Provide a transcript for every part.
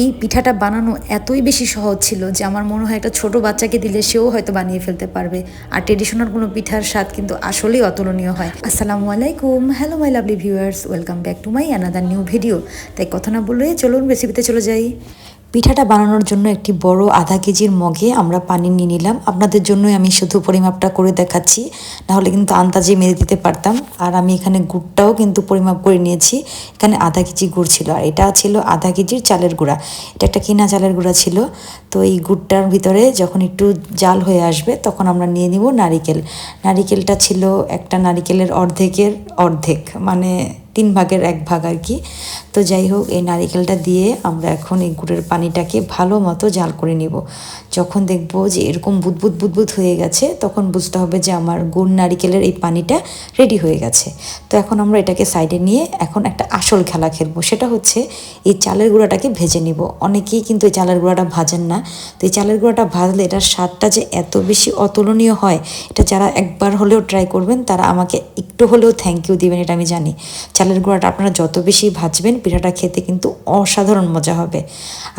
এই পিঠাটা বানানো এতই বেশি সহজ ছিল যে আমার মনে হয় একটা ছোট বাচ্চাকে দিলে সেও হয়তো বানিয়ে ফেলতে পারবে। আর ট্রেডিশনাল কোনো পিঠার স্বাদ কিন্তু আসলেই অতুলনীয় হয়। আসসালামু আলাইকুম। Hello my lovely viewers welcome back to my another new video তাই কথা না বলে চলুন রেসিপিতে চলে যাই। পিঠাটা বানানোর জন্য একটি বড় আধা কেজির মগে আমরা পানি নিয়ে নিলাম। আপনাদের জন্যই আমি শুধু পরিমাপটা করে দেখাচ্ছি, নাহলে কিন্তু আন্দাজে মেরে দিতে পারতাম। আর আমি এখানে গুড়টাও কিন্তু পরিমাপ করে নিয়েছি। এখানে আধা কেজি গুড় ছিল, আর এটা ছিল আধা কেজির চালের গুঁড়া। এটা একটা কিনা চালের গুঁড়া ছিল। তো এই গুড়টার ভিতরে যখন একটু জাল হয়ে আসবে, তখন আমরা নিয়ে নিব নারিকেল। নারিকেলটা ছিল একটা নারিকেলের অর্ধেকের অর্ধেক মানে তিন ভাগের এক ভাগ আর কি। তো যাই হোক, এই নারিকেলটা দিয়ে আমরা এখন এই গুড়ের পানিটাকে ভালো মতো জাল করে নিব। যখন দেখব যে এরকম বুদবুদ বুদবুদ হয়ে গেছে, তখন বুঝতে হবে যে আমার গুড় নারিকেলের এই পানিটা রেডি হয়ে গেছে। তো এখন আমরা এটাকে সাইডে নিয়ে এখন একটা আসল খেলা খেলব। সেটা হচ্ছে এই চালের গুঁড়াটাকে ভেজে নিব। অনেকেই কিন্তু এই চালের গুঁড়াটা ভাজেন না। তো এই চালের গুঁড়াটা ভাজলে এটার স্বাদটা যে এত বেশি অতুলনীয় হয়, এটা যারা একবার হলেও ট্রাই করবেন, তারা আমাকে একটু হলেও থ্যাংক ইউ দিবেন, এটা আমি জানি। গুঁড়াটা আপনারা যত বেশি ভাজবেন, পিঠাটা খেতে কিন্তু অসাধারণ মজা হবে।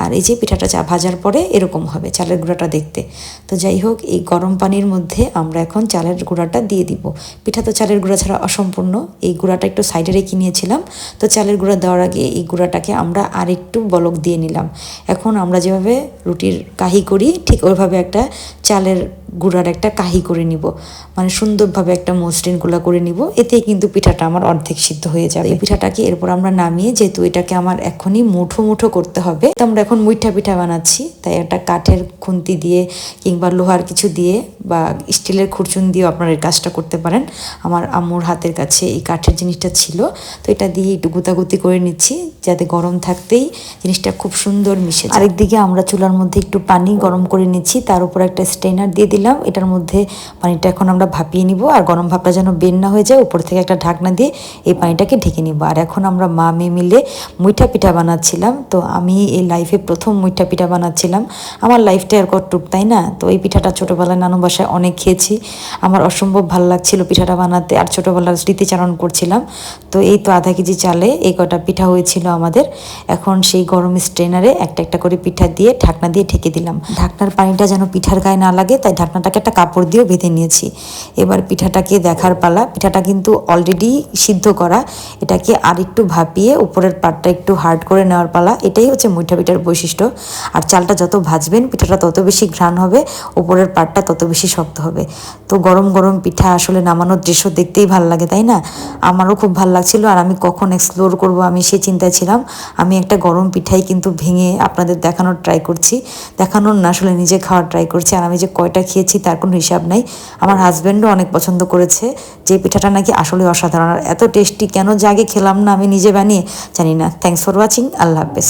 আর এই যে পিঠাটা চা ভাজার পরে এরকম হবে চালের গুঁড়াটা দেখতে। তো যাই হোক, এই গরম পানির মধ্যে আমরা এখন চালের গুঁড়াটা দিয়ে দিব। পিঠা তো চালের গুঁড়া ছাড়া অসম্পূর্ণ। এই গুঁড়াটা একটু সাইডে রেখে নিয়েছিলাম। তো চালের গুঁড়া দেওয়ার আগে এই গুঁড়াটাকে আমরা আর একটু বলক দিয়ে নিলাম। এখন আমরা যেভাবে রুটির কাহি করি, ঠিক ওইভাবে একটা চালের গুঁড়ার একটা কাহি করে নিব। মানে সুন্দরভাবে একটা মসৃণগুলা করে নিব। এতে কিন্তু পিঠাটা আমার অর্ধেক সিদ্ধ হয়ে যাবে। এই পিঠাটাকে এরপর আমরা নামিয়ে, যেহেতু এটাকে আমার এখনই মুঠো মুঠো করতে হবে, তো আমরা এখন মুইঠা পিঠা বানাচ্ছি। তাই একটা কাঠের খুন্তি দিয়ে কিংবা লোহার কিছু দিয়ে বা স্টিলের খুরচুন দিয়েও আপনারা এই কাজটা করতে পারেন। আমার আম্মুর হাতের কাছে এই কাঠের জিনিসটা ছিল। তো এটা দিয়ে একটু গুতাগুতি করে নিচ্ছি, যাতে গরম থাকতেই জিনিসটা খুব সুন্দর মিশে আরেকদিকে আমরা চুলার মধ্যে একটু পানি গরম করে নিচ্ছি। তার উপর একটা স্ট্রেনার দিয়ে দিলাম। এটার মধ্যে পানিটা এখন আমরা ভাপিয়ে নিব আর গরম ভাপটা যেন বের না হয়ে যায়, উপর থেকে একটা ঢাকনা দিয়ে এই পানিটাকে ঢেকে নিব। আর এখন আমরা মা মেয়ে মিলে মুইঠা পিঠা বানাচ্ছিলাম। তো আমি এই লাইফে প্রথম মুইঠা পিঠা বানাচ্ছিলাম। আমার লাইফটা আর কতটুক, তাই না? তো এই পিঠাটা ছোটোবেলায় নানু বাসায় অনেক খেয়েছি। আমার অসম্ভব ভালো লাগছিল পিঠাটা বানাতে আর ছোটোবেলার স্মৃতিচারণ করছিলাম। তো এই তো আধা কেজি চালে এই কটা পিঠা হয়েছিল আমাদের। এখন সেই গরম স্ট্রেনারে একটা একটা করে পিঠা দিয়ে ঢাকনা দিয়ে ঢেকে দিলাম। ঢাকনার পানিটা যেন পিঠার গায়ে না লাগে, তাই ঢাকনাটাকে একটা কাপড় দিয়েও বেঁধে নিয়েছি। এবার পিঠাটাকে দেখার পালা। পিঠাটা কিন্তু অলরেডি সিদ্ধ করা। এটাকে আর একটু ভাপিয়ে উপরের পাটটা একটু হার্ড করে নেওয়ার পালা। এটাই হচ্ছে মুঠা পিঠার বৈশিষ্ট্য। আর চালটা যত ভাজবেন, পিঠাটা তত বেশি ঘ্রাণ হবে, উপরের পাটটা তত বেশি শক্ত হবে। তো গরম গরম পিঠা আসলে নামানোর দৃশ্য দেখতেই ভালো লাগে, তাই না? আমারও খুব ভালো লাগছিল, আর আমি কখন এক্সপ্লোর করব আমি সেই চিন্তায় ছিলাম। আমি একটা গরম পিঠাই কিন্তু ভেঙে আপনাদের দেখানোর ট্রাই করছি। দেখানোর না, আসলে নিজে খাওয়ার ট্রাই করছি। আর আমি যে কয়টা খেয়েছি তার কোনো হিসাব নাই। আমার হাজব্যান্ডও অনেক পছন্দ করেছে। যে পিঠাটা নাকি আসলে অসাধারণ। আর এত টেস্টি কেন জাগে খেলাম না আমি নিজে বানিয়ে জানি না। থ্যাংকস ফর ওয়াচিং আল্লাহ হাফেজ।